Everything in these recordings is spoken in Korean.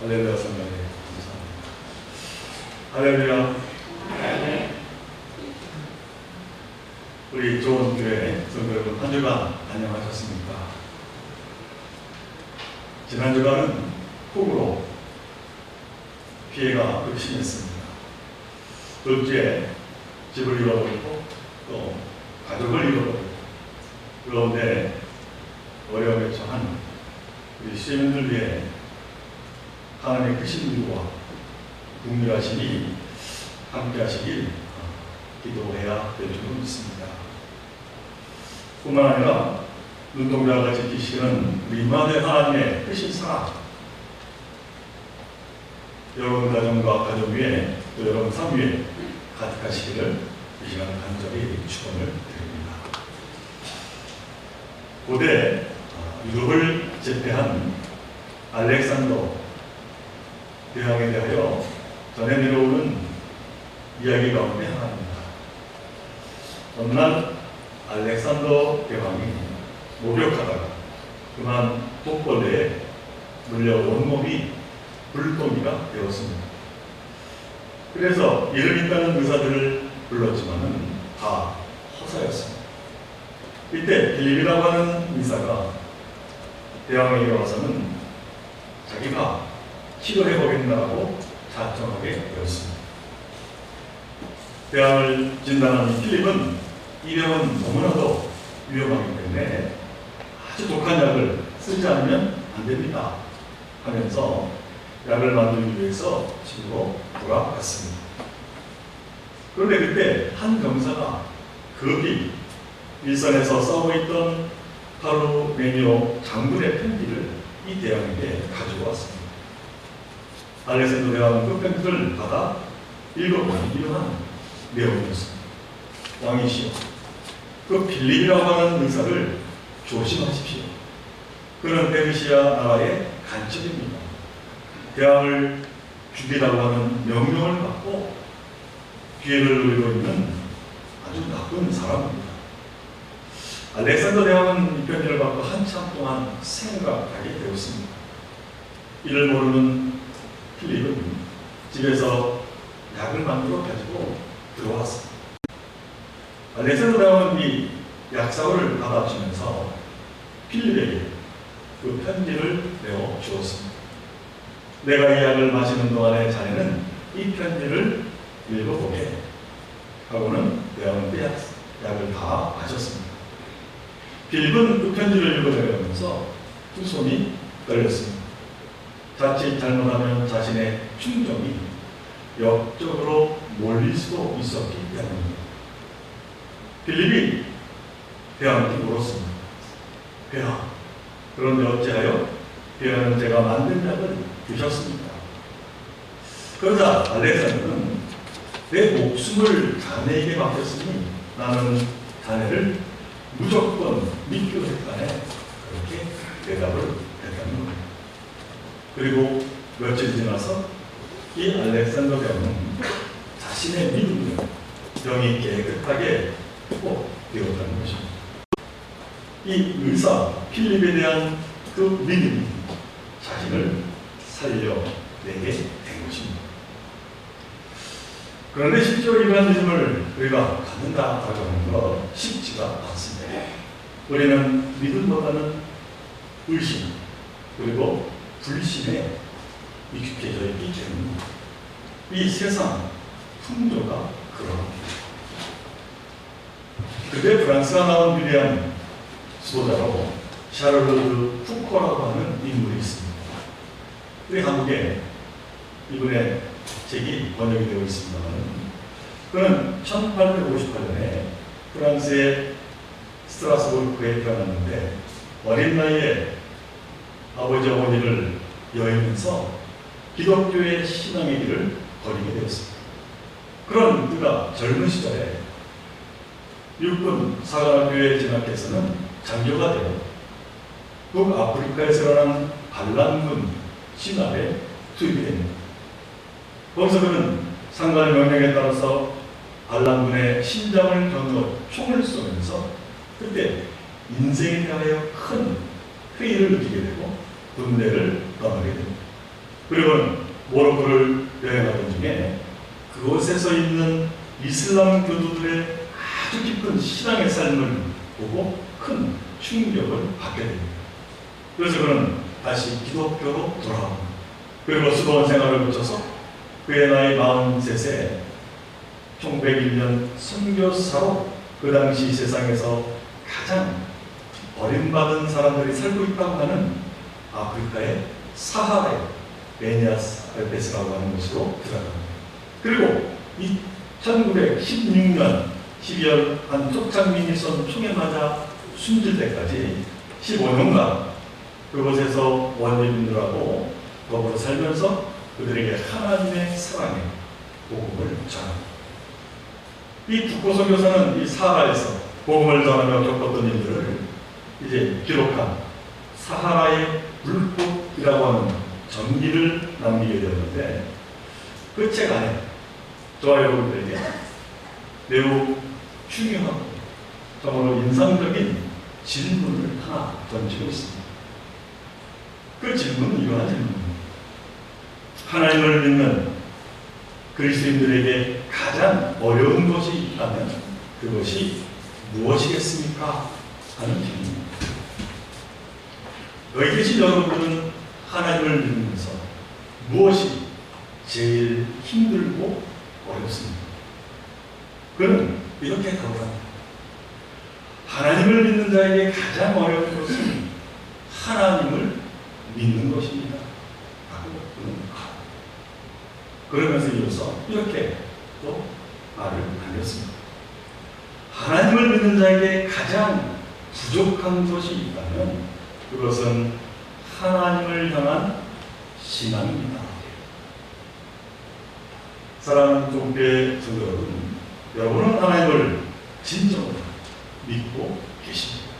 할렐루야 성령님 감사합니다. 할렐루야 우리 좋은 교회 성도 여러분 한 주간 안녕하셨습니까? 지난 주간은 폭우로 피해가 극심했습니다. 둘째 집을 잃어버리고 또 가족을 잃어버리고 그런데 어려움에 처한 우리 시민들 위해 하나님의 크신 일과 국민하시니 함께 하시길 기도해야 될줄 믿습니다. 뿐만 아니라 눈동자가 지키시는 우리 임마누엘 하나님의 크신 사랑 여러분 가정과 가족 위에 또 여러분 삶 위에 가득하시기를 이 시간 간절히 축원을 드립니다. 고대 아, 유럽을 제패한 알렉산더 대왕에 대하여 전해 내려오는 이야기 가운데 하나입니다. 어느 날 알렉산더 대왕이 목욕하다가 그만 독벌레에 물려 온몸이 불똥이가 되었습니다. 그래서 이름 있다는 의사들을 불렀지만은 다 허사였습니다. 이때 빌립이라고 하는 의사가 대왕에게 와서는 자기가 치료해 보겠다고 자청하게 되었습니다. 대왕을 진단한 필립은 이 병은 너무나도 위험하기 때문에 아주 독한 약을 쓰지 않으면 안 됩니다. 하면서 약을 만들기 위해서 집으로 돌아갔습니다. 그런데 그때 한 병사가 급히 일선에서 싸우고 있던 바로 메니오 장군의 편지를 이 대왕에게 가지고 왔습니다. 알렉산더 대왕은 그 편지를 받아 읽어보니 이러한 내용이었습니다. 왕이시여, 그 빌립이라고 하는 의사를 조심하십시오. 그는 페르시아 나라의 간첩입니다. 대왕을 죽이라고 하는 명령을 받고 기회를 누리고 있는 아주 나쁜 사람입니다. 알렉산더 대왕은 이 편지를 받고 한참 동안 생각하게 되었습니다. 이를 모르는 필립은 집에서 약을 만들어 가지고 들어왔습니다. 알렉산더 대왕은 이 약사를 받아주면서 필립에게 그 편지를 내어 주었습니다. 내가 이 약을 마시는 동안에 자네는 이 편지를 읽어보게 하고는 약, 약을 다 마셨습니다. 빌립은 그 편지를 읽어내면서 두 손이 떨렸습니다. 자칫 잘못하면 자신의 충정이 역적으로 몰릴 수도 있었기 때문입니다. 빌립이 대왕한테 물었습니다. 대왕, 그런데 어찌하여 대왕은 제가 만든 약을 드셨습니까? 그러자 알렉산더는 내 목숨을 자네에게 맡겼으니 나는 자네를 무조건 믿기로 했다네 그렇게 대답을. 그리고 며칠 지나서 이 알렉산더 병은 자신의 믿음을 병이 깨끗하게 꼭 되었다는 것입니다. 이 의사 필립에 대한 그 믿음이 자신을 살려내게 된 것입니다. 그런데 실제로 이러한 믿음을 우리가 갖는다라고 하는 것 쉽지가 않습니다. 우리는 믿음보다는 의심 그리고 불신에 익숙해져 있기 때문입니다. 이 세상 풍조가 그러합니다. 그때 프랑스가 나온 위대한 수도자로 샤를로드 푸코라고 하는 인물이 있습니다. 우리 한국에 이분의 책이 번역이 되어 있습니다만 그는 1858년에 프랑스의 스트라스부르크에 태어났는데 어린 나이에 아버지 어머니를 여행해서 기독교의 신앙의 길을 걸리게 되었습니다. 그런 그가 젊은 시절에 육군 사관학교에 진학해서는 장교가 되어 북아프리카에서 일어난 반란군 진압에 투입이 됩니다. 거기서 그는 상관의 명령에 따라서 반란군의 심장을 겨누어 총을 쏘면서 그때 인생에 대하여 큰 회의를 느끼게 되고 군대를 떠나게 됩니다. 그리고는 모로코를 여행하던 중에 그곳에서 있는 이슬람 교도들의 아주 깊은 신앙의 삶을 보고 큰 충격을 받게 됩니다. 그래서 그는 다시 기독교로 돌아옵니다. 그리고 수도원 생활을 거쳐서 그의 나이 43세 총 101년 선교사로 그 당시 세상에서 가장 버림받은 사람들이 살고 있다고 하는 아프리카의 사하라의 베니아스 알베스라고 하는 곳으로 들어갑니다. 그리고 이 1916년 12월 한 쪽장민이 쏜 총에 맞아 숨질 때까지 15년간 그곳에서 원주민들하고 더불어 살면서 그들에게 하나님의 사랑의 복음을 전합니다. 이 북고서 교사는 이 사하라에서 복음을 전하며 겪었던 일들을 이제 기록한 사하라의 불꽃이라고 하는 전기를 남기게 되었는데 그 책 안에 저와 여러분들에게 매우 중요하고 정말로 인상적인 질문을 하나 던지고 있습니다. 그 질문은 이러한 질문입니다. 하나님을 믿는 그리스도인들에게 가장 어려운 것이 있다면 그것이 무엇이겠습니까? 하는 질문입니다. 여기 계신 여러분들은 하나님을 믿으면서 무엇이 제일 힘들고 어렵습니다. 그는 이렇게 답합니다. 하나님을 믿는 자에게 가장 어려운 것은 하나님을 믿는 것입니다. 그러면서 이어서 이렇게 또 말을 남겼습니다. 하나님을 믿는 자에게 가장 부족한 것이 있다면 그것은 하나님을 향한 신앙입니다. 사랑하는 종교의 성도 여러분, 여러분은 하나님을 진정으로 믿고 계십니다.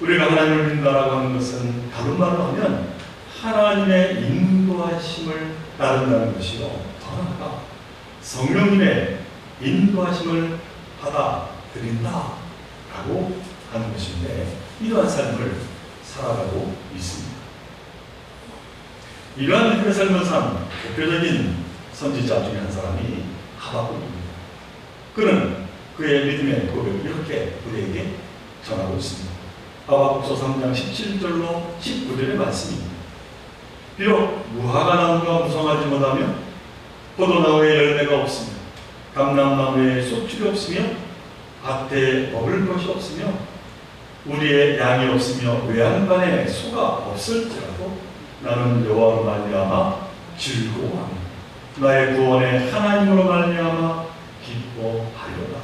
우리가 하나님을 믿는다라고 하는 것은 다른 말로 하면 하나님의 인도하심을 따른다는 것이요. 더 나아가 성령님의 인도하심을 받아들인다라고 하는 것인데 이러한 삶을 살아가고 있습니다. 이러한 믿음의 삶을 산 대표적인 선지자 중에 한 사람이 하박국입니다. 그는 그의 믿음의 고백을 이렇게 우리에게 전하고 있습니다. 하박국서 3장 17절로 19절의 말씀입니다. 비록 무화과 나무가 무성하지 못하며 포도나무에 열매가 없으며 감람나무에 소출이 없으며 밭에 먹을 것이 없으며 우리의 양이 없으며 외양간에 소가 없을지라도 나는 여호와로 말미암아 즐거워하며 나의 구원의 하나님으로 말미암아 기뻐하려다.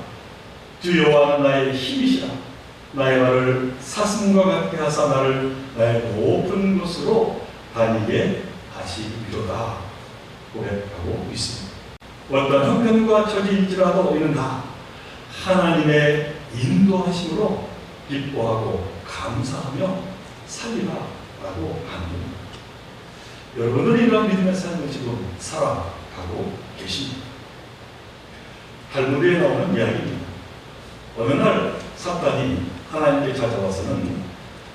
주 여호와는 나의 힘이시라. 나의 말을 사슴과 같게 하사 나를 나의 높은 곳으로 다니게 하시리로다. 고백하고 있습니다. 어떤 형편과 처지일지라도 이는 다 하나님의 인도하심으로 기뻐하고 감사하며 살리라라고 합니다. 여러분은 이런 믿음의 삶을 지금 살아가고 계십니다. 탈무드에 나오는 이야기입니다. 어느 날 사탄이 하나님께 찾아와서는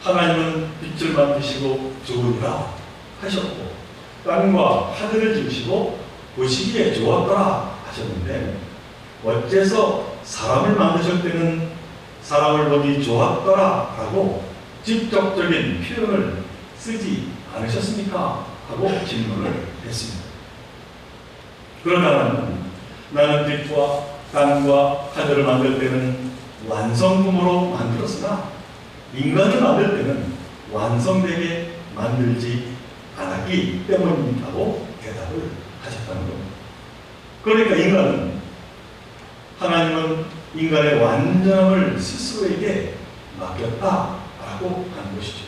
하나님은 빛을 만드시고 좋으리라 하셨고 땅과 하늘을 지으시고 보시기에 좋았더라 하셨는데 어째서 사람을 만드실 때는 사람을 보기 좋았더라 라고 직접적인 표현을 쓰지 않으셨습니까? 하고 질문을 했습니다. 그러나 나는 빛과 땅과 하늘을 만들 때는 완성품으로 만들었으나 인간을 만들 때는 완성되게 만들지 않았기 때문이라고 대답을 하셨다는 겁니다. 그러니까 인간은 하나님은 인간의 완전함을 스스로에게 맡겼다라고 하는 것이죠.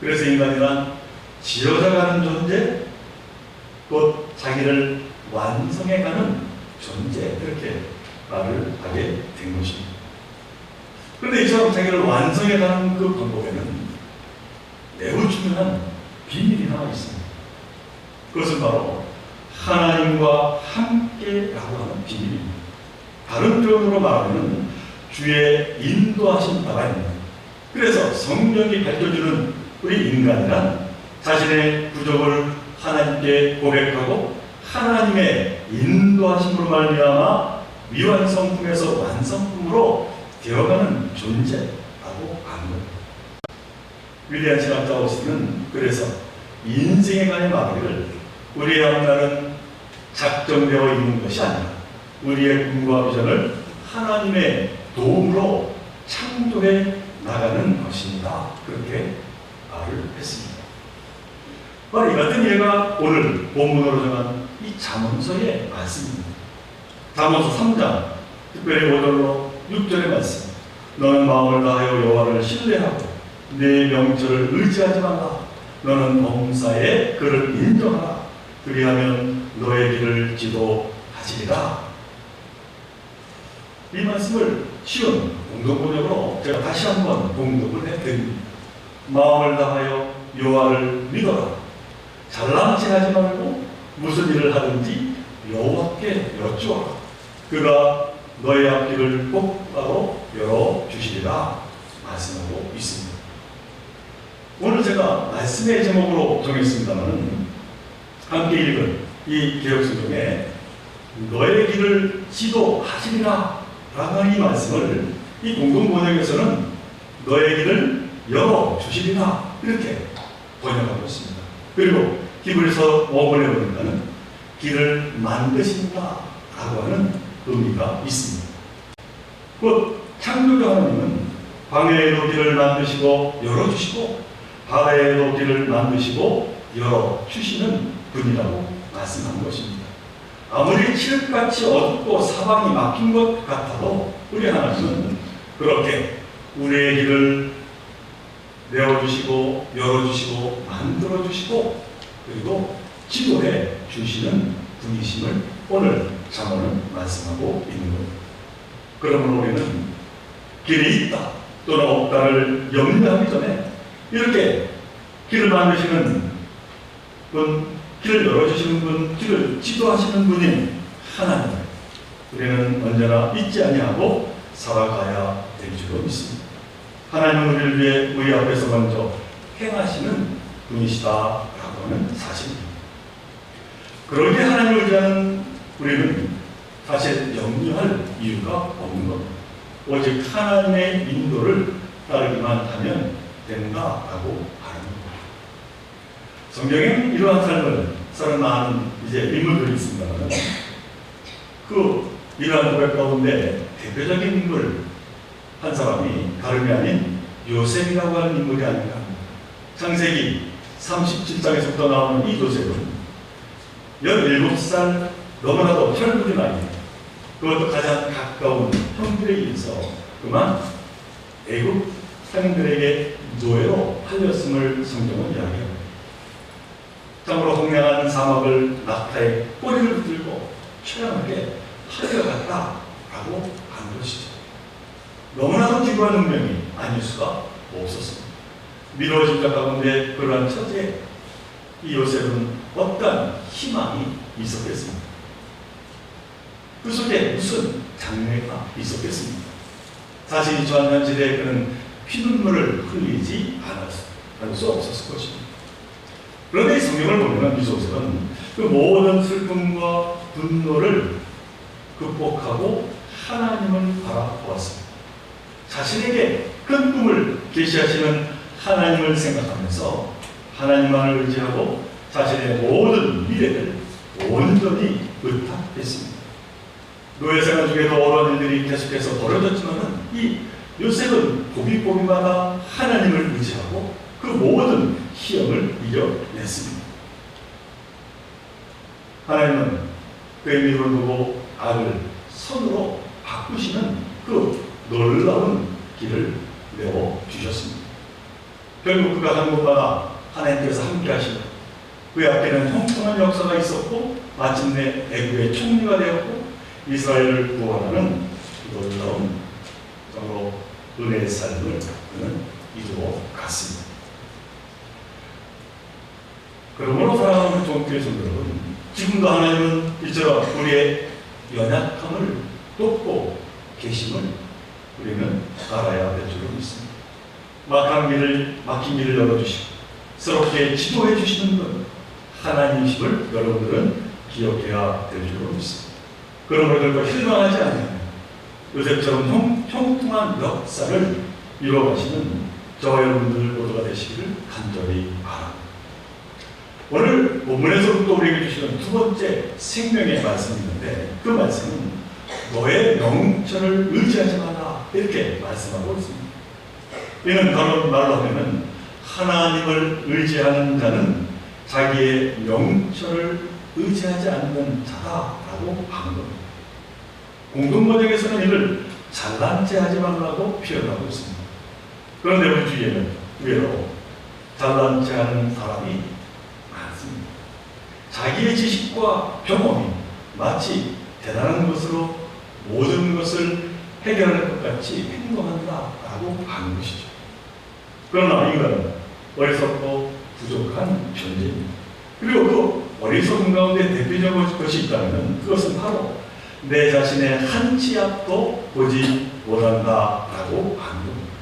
그래서 인간이란 지어져가는 존재, 곧 자기를 완성해가는 존재 이렇게 말을 하게 된 것입니다. 그런데 이 사람 자기를 완성해가는 그 방법에는 매우 중요한 비밀이 하나 있습니다. 그것은 바로 하나님과 함께라고 하는 비밀입니다. 다른 표현으로 말하면 주의 인도하신 바가 있는 그래서 성경이 밝혀주는 우리 인간이란 자신의 부족을 하나님께 고백하고 하나님의 인도하심으로 말미암아 미완성품에서 완성품으로 되어가는 존재라고 하는 겁니다. 위대한 신학자 오스는 그래서 인생에 관한 마무리를 우리의 앞날은 작정되어 있는 것이 아니라 우리의 꿈과 비전을 하나님의 도움으로 창조해 나가는 것입니다. 그렇게 말을 했습니다. 바로 이 같은 예가 오늘 본문으로 정한 이 잠언서의 말씀입니다. 잠언서 3장 특별히 5절로 6절의 말씀 너는 마음을 다하여 여호와를 신뢰하고 내 명철을 의지하지 말라 너는 범사에 그를 인정하라 그리하면 너의 길을 지도하시리라 이 말씀을 쉬운 공동번역으로 제가 다시 한번 공동을 해드립니다. 마음을 다하여 여호와를 믿어라. 잘남질하지 말고 무슨 일을 하든지 여호와께 여쭈어라. 그가 너의 앞길을 똑바로 열어주시리라 말씀하고 있습니다. 오늘 제가 말씀의 제목으로 정했습니다만 함께 읽은 이 개혁성경에 너의 길을 지도하시리라 라는 이 말씀을 이 공동 번역에서는 너의 길을 열어 주시리라 이렇게 번역하고 있습니다. 그리고 히브리서 5번에 보니까는 길을 만드신다 라고 하는 의미가 있습니다. 곧 창조주 하나님은 광야에도 길을 만드시고 열어주시고 바다에도 길을 만드시고 열어주시는 분이라고 말씀한 것입니다. 아무리 칠흑같이 어둡고 사방이 막힌 것 같아도 우리 하나님은 그렇게 우리의 길을 내어주시고 열어주시고 만들어주시고 그리고 지도해 주시는 분이심을 오늘 잠언은 말씀하고 있는 겁니다. 그러므로 우리는 길이 있다 또는 없다를 염려하기 전에 이렇게 길을 만드시는 분, 길을 열어주시는 분, 길을 지도하시는 분인 하나님을 우리는 언제나 잊지 아니하고 살아가야 될 줄로 믿습니다. 하나님은 우리를 위해 우리 앞에서 먼저 행하시는 분이시다라고 하는 사실입니다. 그러기에 하나님을 의지하는 우리는 사실 염려할 이유가 없는 겁니다. 오직 하나님의 인도를 따르기만 하면 된다라고. 성경에는 이러한 삶을 사는 많은 이제 인물들이 있습니다만 그 이러한 고백 가운데 대표적인 인물 한 사람이 다름이 아닌 요셉이라고 하는 인물이 아닌가. 창세기 37장에서부터 나오는 이 요셉은 17살 너무나도 혈육이 나이 그것도 가장 가까운 형들에 의해서 그만 애국 사람들에게 노예로 팔렸음을 성경은 이야기합니다. 참으로 홍량한 사막을 낙타의 꼬리를 붙들고 처량하게 팔려갔다라고 하는 것이죠. 너무나도 기구한 운명이 아닐 수가 없었습니다. 미뤄진 자 가운데 그러한 처지에 이 요셉은 어떤 희망이 있었겠습니까? 그 속에 무슨 장래가 있었겠습니까? 자신이 처한 현실에 그는 피눈물을 흘리지 않을 수 없었을 것입니다. 그런데 이 성경을 보면 이 요셉은 그 모든 슬픔과 분노를 극복하고 하나님을 바라보았습니다. 자신에게 큰 꿈을 계시하시는 하나님을 생각하면서 하나님만을 의지하고 자신의 모든 미래를 온전히 의탁했습니다. 노예생활 중에도 어려운 일들이 계속해서 벌어졌지만 이 요셉은 고비고비마다 하나님을 의지하고 그 모든 시험을 이겨냈습니다. 하나님은 그의 미를 두고 악을 선으로 바꾸시는 그 놀라운 길을 내어 주셨습니다. 결국 그가 한 곳마다 하나님께서 함께 하시고 그 앞에는 형통한 역사가 있었고 마침내 애국의 총리가 되었고 이스라엘을 구원하는 놀라운 은혜의 삶을 그는 이루어 갔습니다. 그러므로 사랑하는 종교의 성도 여러분, 지금도 하나님은 이처럼 우리의 연약함을 돕고 계심을 우리는 알아야 될 줄로 믿습니다. 막한 길을, 막힌 길을 열어주시고 새롭게 지도해 주시는 분 하나님이심을 여러분들은 기억해야 될 줄로 믿습니다. 그러므로 결코 실망하지 않으면 요새처럼 형, 형통한 역사를 이루어가시는 저와 여러분들 모두가 되시기를 간절히 바랍니다. 오늘 본문에서부터 우리에게 주시는 두 번째 생명의 말씀이 있는데 그 말씀은 너의 명철을 의지하지 마라 이렇게 말씀하고 있습니다. 이는 다른 말로 하면은 하나님을 의지하는 자는 자기의 명철을 의지하지 않는 자다라고 하는 겁니다. 공동번역에서는 이를 잘난 체 하지 말라고 표현하고 있습니다. 그런데 우리 주위에는 의외로 잘난 체 하는 사람이. 자기의 지식과 경험이 마치 대단한 것으로 모든 것을 해결할 것 같이 행동한다라고 하는 것이죠. 그러나 이건 어리석고 부족한 존재입니다. 그리고 그 어리석은 가운데 대표적인 것이 있다면 그것은 바로 내 자신의 한 치 앞도 보지 못한다라고 하는 겁니다.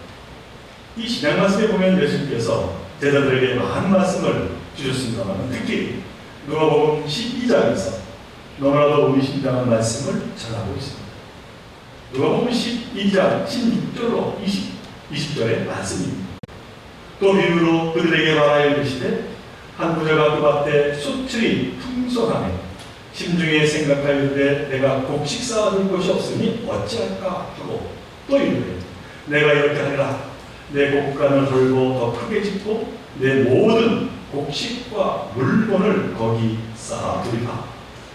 이 신약 말씀에 보면 예수님께서 제자들에게 많은 말씀을 주셨습니다만 특히 누가복음 12장에서 너무나도 의심당한 말씀을 전하고 있습니다. 누가복음 12장 16절로 20, 20절의 말씀입니다. 또 비유로 그들에게 말하여 이르시되 한 부자가 그 밭에 소출이 풍성하며 심중에 생각하였는데 내가 곡식 쌓아둘 곳이 없으니 어찌할까 하고 또 이르되 내가 이렇게 하리라 내 곡간을 돌고 더 크게 짓고 내 모든 곡식과 물건을 거기 쌓아두리라.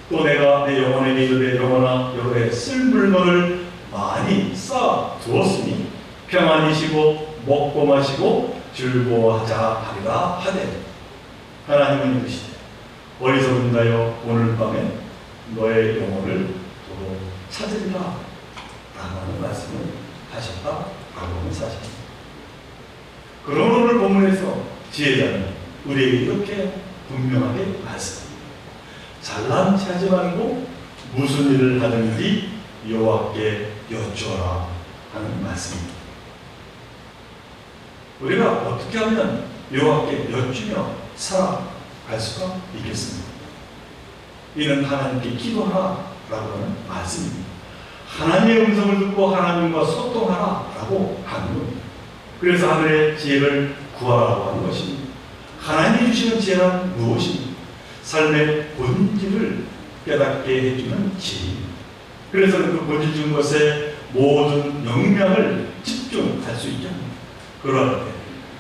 또 내가 내 영혼에게 이르되 영혼아 여호에 쓸 물건을 많이 쌓아 두었으니 평안히 쉬고 먹고 마시고 즐거워하자 하리라 하되 하나님은 이르시되 어리석은 자여 오늘 밤에 너의 영혼을 도로 찾으리라. 라고 하는 말씀을 하셨다 라고 하는 사실입니다. 그런 오늘 본문에서 지혜자는 우리에게 이렇게 분명하게 말씀합니다. 잘난 체 하지 말고 무슨 일을 하든지 여호와께 여쭈어라 하는 말씀입니다. 우리가 어떻게 하면 여호와께 여쭈며 살아갈 수가 있겠습니까? 이는 하나님께 기도하라라고 하는 말씀입니다. 하나님의 음성을 듣고 하나님과 소통하라라고 하는 겁니다. 그래서 하늘의 지혜를 구하라고 하는 것입니다. 하나님이 주시는 지혜란 무엇입니까? 삶의 본질을 깨닫게 해주는 지혜입니다. 그래서 그 본질 중 것에 모든 역량을 집중할 수 있게 합니다. 때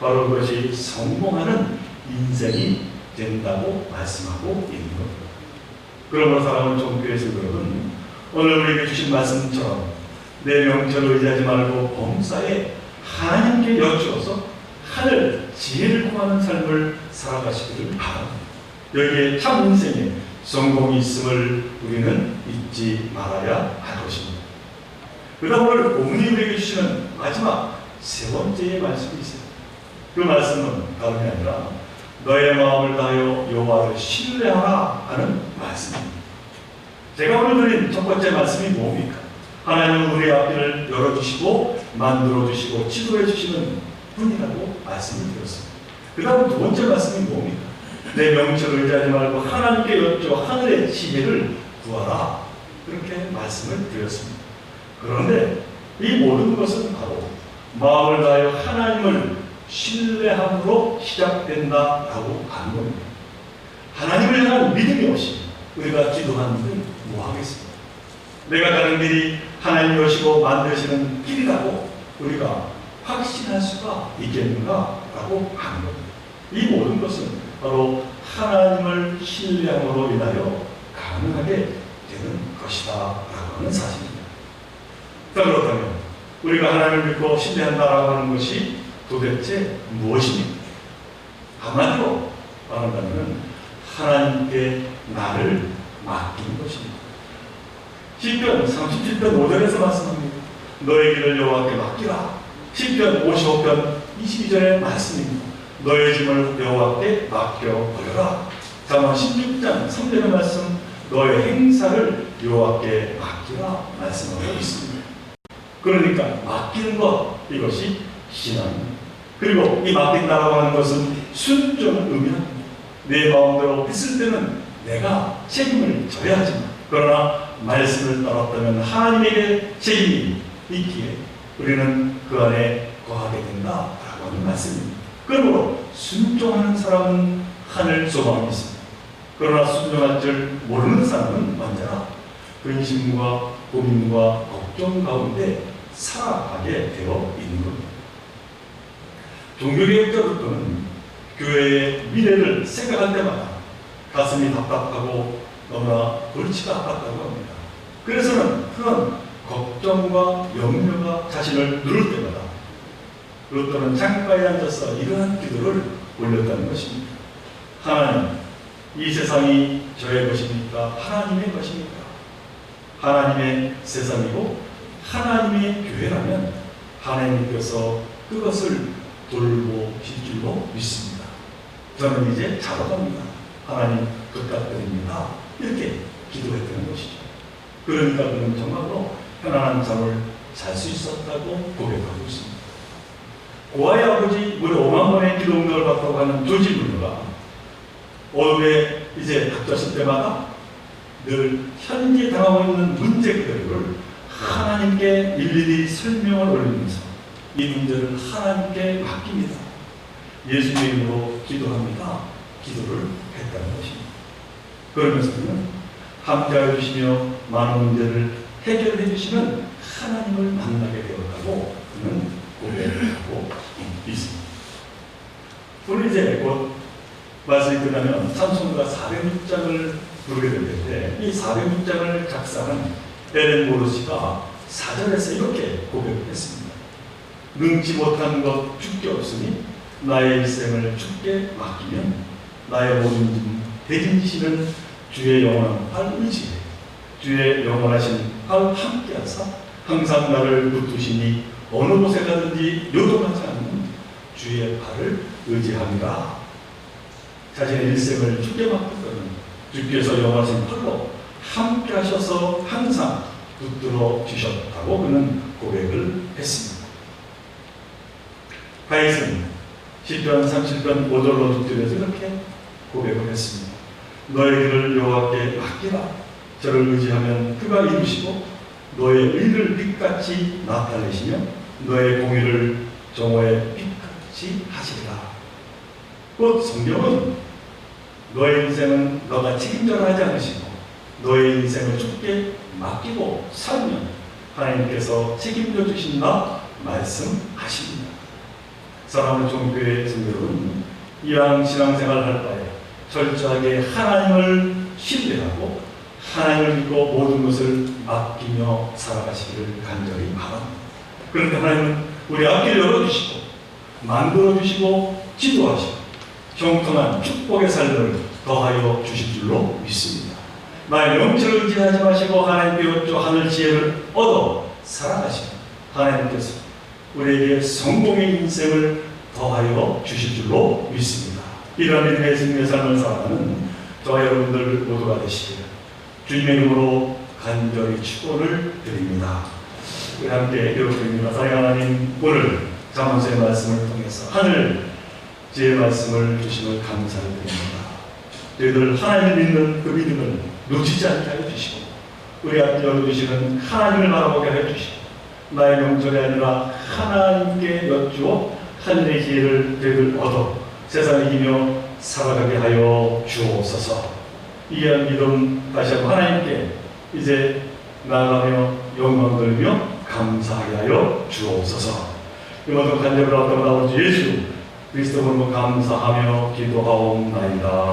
바로 그것이 성공하는 인생이 된다고 말씀하고 있는 겁니다. 그러므로 사랑하는 종교에서 여러분 오늘 우리에게 주신 말씀처럼 내 명철을 의지하지 말고 범사에 하나님께 여쭈어서 하늘 지혜를 구하는 삶을 살아가시기를 바랍니다. 여기에 참 인생에 성공이 있음을 우리는 잊지 말아야 할 것입니다. 그다음 오늘 우리에게 주시는 마지막 세 번째의 말씀이 있어요. 그 말씀은 다름이 아니라 너의 마음을 다하여 여호와를 신뢰하라 하는 말씀입니다. 제가 오늘 드린 첫 번째 말씀이 뭡니까? 하나님은 우리 앞길을 열어주시고 만들어주시고 지도해 주시는 분이라고 말씀을 드렸습니다. 그 다음 두 번째 말씀이 뭡니까? 내 명철을 의지하지 말고 하나님께 여쭈어 하늘의 지혜를 구하라. 그렇게 말씀을 드렸습니다. 그런데 이 모든 것은 바로 마음을 다하여 하나님을 신뢰함으로 시작된다라고 하는 겁니다. 하나님을 향한 믿음이 없이 우리가 기도하는데 뭐 하겠습니까? 내가 가는 길이 하나님이 오시고 만드시는 길이라고 우리가 확신할 수가 있겠는가라고 하는 겁니다. 이 모든 것은 바로 하나님을 신뢰함으로 인하여 가능하게 되는 것이다 라고 하는 사실입니다. 자 그렇다면 우리가 하나님을 믿고 신뢰한다라고 하는 것이 도대체 무엇입니까? 한마디로 말한다면 하나님께 나를 맡기는 것입니다. 시편 37편 5절에서 말씀합니다. 너의 길을 여호와께 맡기라. 시편 55편 22절의 말씀입니다. 너의 짐을 여호와께 맡겨 버려라. 잠언 16장 3절의 말씀 너의 행사를 여호와께 맡기라 말씀하고 있습니다. 그러니까 맡기는 것 이것이 신앙입니다. 그리고 이 맡긴다라고 하는 것은 순종을 의미합니다. 내 마음대로 했을 때는 내가 책임을 져야 하지만 그러나 말씀을 따랐다면 하나님에게 책임이 있기에 우리는 그 안에 거하게 된다라고 하는 말씀입니다. 그러므로 순종하는 사람은 하늘 소망이 있습니다. 그러나 순종할 줄 모르는 사람은 언제나 근심과 고민과 걱정 가운데 살아가게 되어 있는 겁니다. 종교개혁자로서는 교회의 미래를 생각할 때마다 가슴이 답답하고 너무나 골치가 아팠다고 합니다. 그래서는 그런 걱정과 염려가 자신을 누를 때마다 로또는 창가에 앉아서 이러한 기도를 올렸다는 것입니다. 하나님, 이 세상이 저의 것입니까? 하나님의 것입니까? 하나님의 세상이고 하나님의 교회라면 하나님께서 그것을 돌보실 줄로 믿습니다. 저는 이제 잡아갑니다. 하나님 부탁드립니다. 이렇게 기도했다는 것이죠. 그러니까 그는 정말로 편안한 잠을 잘 수 있었다고 고백하고 있습니다. 고아의 아버지 무려 5만 번의 기도 응답을 받다고 하는 조지 물러가 어둠에 이제 닥쳤을 때마다 늘 현재 당하고 있는 문제 그대로를 하나님께 일일이 설명을 올리면서 이 문제를 하나님께 맡깁니다. 예수의 이름으로 기도합니다. 기도를 했다는 것입니다. 그러면서 그는 함께해 주시며 많은 문제를 해결해 주시는 하나님을 만나게 되었다고 그는 고백을 하고 있습니다. 우리 이제 곧 말씀이 끝나면 찬송가 406장을 부르게 될 텐데 이 406장을 작사한 에렌 모르시가 사절에서 이렇게 고백을 했습니다. 능치 못한 것 죽게 없으니 나의 일생을 죽게 맡기면 나의 모든 짐 대진지시는 주의 영원한 팔 의지에 주의 영원하신 팔 함께하사 항상 나를 붙드시니 어느 곳에 가든지 요동하지 않는 주의 팔을 의지합니다. 자신의 일생을 죽게 맡겼거든 주께서 영원하신 팔로 함께 하셔서 항상 붙들어 주셨다고 그는 고백을 했습니다. 다윗은 시편 30편 5절로 6절에서 이렇게 고백을 했습니다. 너의 길을 여호와께 맡기라. 저를 의지하면 그가 이루시고 너의 의를 빛같이 나타내시며 너의 공의를 정오의 빛같이 하시리라. 곧 성경은 너의 인생은 너가 책임져야 하지 않으시고 너의 인생을 죽게 맡기고 살면 하나님께서 책임져 주신다 말씀하십니다. 사랑하는 종교의 성도는 이왕 신앙생활 할 바에 철저하게 하나님을 신뢰하고 하나님을 믿고 모든 것을 맡기며 살아가시기를 간절히 바랍니다. 그런데 하나님은 우리 앞길 열어주시고 만들어주시고 지도하시고 형통한 축복의 삶을 더하여 주실 줄로 믿습니다. 나의 명철을 의지하지 마시고 하나님께 여쭈 하늘 지혜를 얻어 살아가시고 하나님께서 우리에게 성공의 인생을 더하여 주실 줄로 믿습니다. 이러한 믿음의 삶을 살아가는 저와 여러분들 모두가 되시기를 주님의 이름으로 간절히 축원을 드립니다. 우리 함께 기도드립니다. 사랑하는 하나님 오늘 자문서의 말씀을 통해서 하늘 지혜의 말씀을 주심을 감사를 드립니다. 저희들 하나님을 믿는 그 믿음을 놓치지 않게 하여 주시고 우리 앞에 열어주시는 하나님을 바라보게 하여 주시고 나의 명절이 아니라 하나님께 여쭈어 하늘의 지혜를 저희들 얻어 세상을 이기며 살아가게 하여 주옵소서 이해한 믿음 다시 한번 하나님께 이제 나아가며 영광 돌며 감사하게 하여 주옵소서 이 모든 간절을 얻어 나오지 예수 그리스도 이름으로 감사하며 기도하옵나이다.